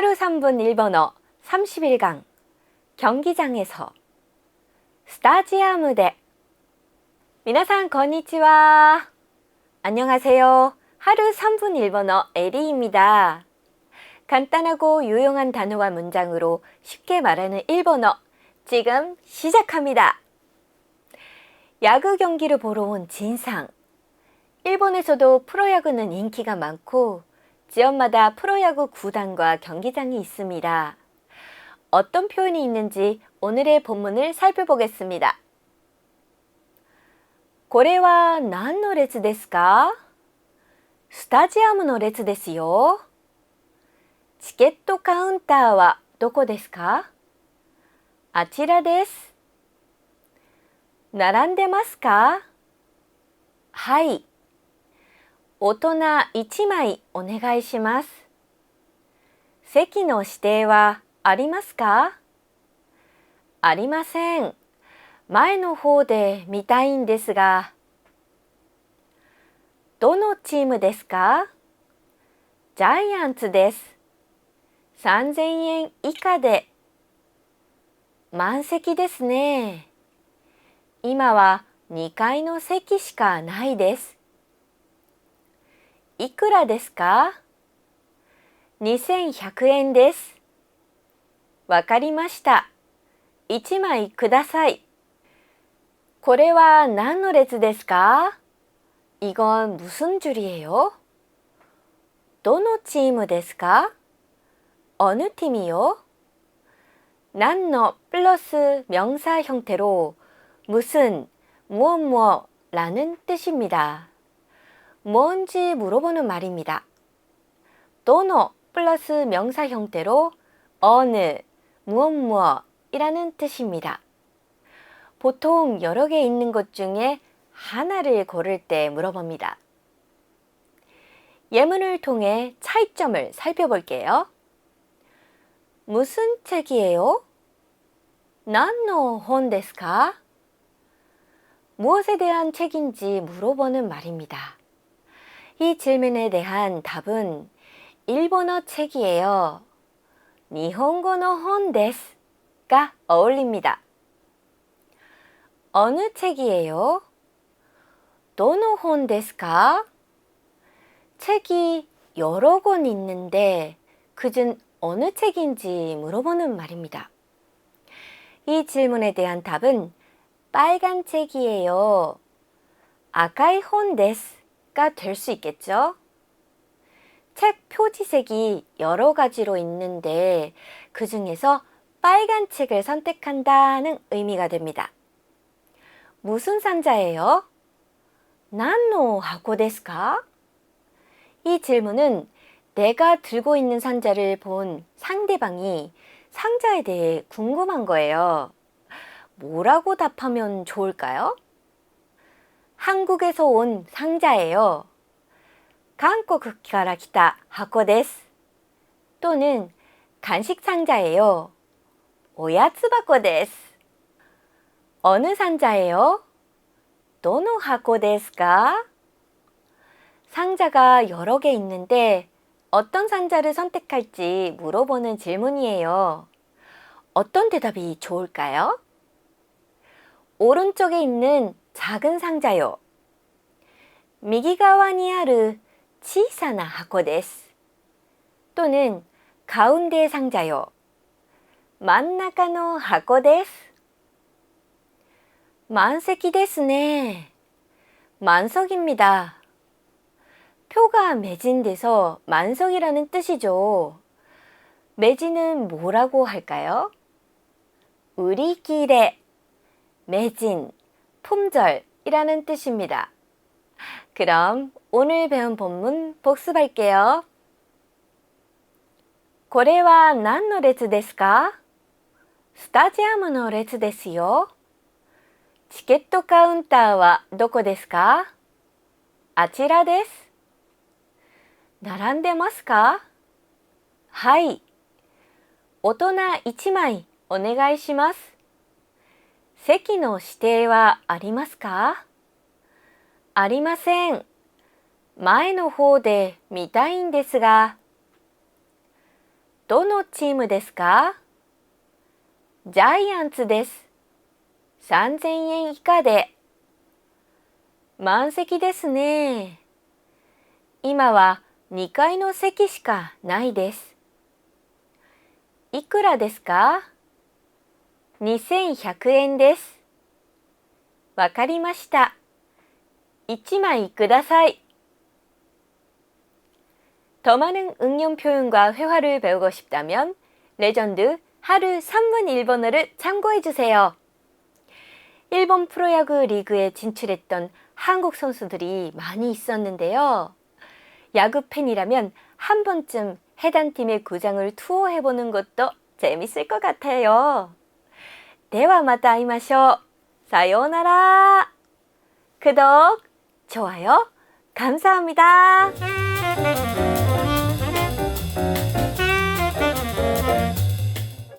하루 3분 일본어 31강 경기장에서 스타디움 대 미나상 건니치와 안녕하세요. 하루 3분 일본어 에리입니다. 간단하고 유용한 단어와 문장으로 쉽게 말하는 일본어 지금 시작합니다. 야구 경기를 보러 온 진상 일본에서도 프로야구는 인기가 많고 지역마다 프로야구 구단과 경기장이 있습니다. 어떤 표현이 있는지 오늘의 본문을 살펴보겠습니다. これは何の列ですかスタジアムの列ですよ。チケットカウンターはどこですかあちらです。並んでますかはい。 大人1枚お願いします。席の指定はありますか？ありません。前の方で見たいんですが。どのチームですか？ジャイアンツです。3000円以下で。満席ですね。今は2階の席しかないです。いくらですか ?2100 円です。わかりました。1枚ください。これは何の列ですか 이건 무슨 줄이에요? どのチームですか 어느 팀이요? 何の 플러스 명사 형태로 무슨, 무엇 무엇 라는 뜻입니다. 뭔지 물어보는 말입니다. 도노 플러스 명사 형태로 어느, 무엇 무엇이라는 뜻입니다. 보통 여러 개 있는 것 중에 하나를 고를 때 물어봅니다. 예문을 통해 차이점을 살펴볼게요. 무슨 책이에요? 난노 혼데스카? 무엇에 대한 책인지 물어보는 말입니다. 이 질문에 대한 답은 일본어 책이에요. 니혼고노 혼데스 가 어울립니다. 어느 책이에요? 도노 혼데스까? 책이 여러 권 있는데 그중 어느 책인지 물어보는 말입니다. 이 질문에 대한 답은 빨간 책이에요. 아카이 혼데스 가 될 수 있겠죠? 책 표지색이 여러 가지로 있는데 그 중에서 빨간 책을 선택한다는 의미가 됩니다. 무슨 상자예요? 난노 하고 데스카? 이 질문은 내가 들고 있는 상자를 본 상대방이 상자에 대해 궁금한 거예요. 뭐라고 답하면 좋을까요? 한국에서 온 상자예요. 한국から来た箱です. 또는 간식 상자예요. おやつ箱です. 어느 상자예요? どの箱ですか? 상자가 여러 개 있는데 어떤 상자를 선택할지 물어보는 질문이에요. 어떤 대답이 좋을까요? 오른쪽에 있는 작은 상자요. 右側にある小さな箱です. 또는 가운데 상자요. 真ん中の箱です. 만석이 ですね. 만석입니다. 표가 매진돼서 만석이라는 뜻이죠. 매진은 뭐라고 할까요? 우리길에 매진, 품절이라는 뜻입니다. 그럼 오늘 배운 본문 복습할게요. これは何の列ですかスタジアムの列ですよ。チケットカウンターはどこですかあちらです。並んでますかはい。大人1枚お願いします。 席の指定はありますか？ありません。前の方で見たいんですが。どのチームですか？ジャイアンツです。3000円以下で。満席ですね。今は2階の席しかないです。いくらですか？ ?2100 円です。わかりました。1枚ください. 더 많은 응용 표현과 회화를 배우고 싶다면 레전드 하루 3분 일본어를 참고해 주세요. 일본 프로야구 리그에 진출했던 한국 선수들이 많이 있었는데요. 야구 팬이라면 한 번쯤 해당 팀의 구장을 투어해 보는 것도 재밌을 것 같아요. ではまた会いましょう. 사요나라. 구독, 좋아요, 감사합니다.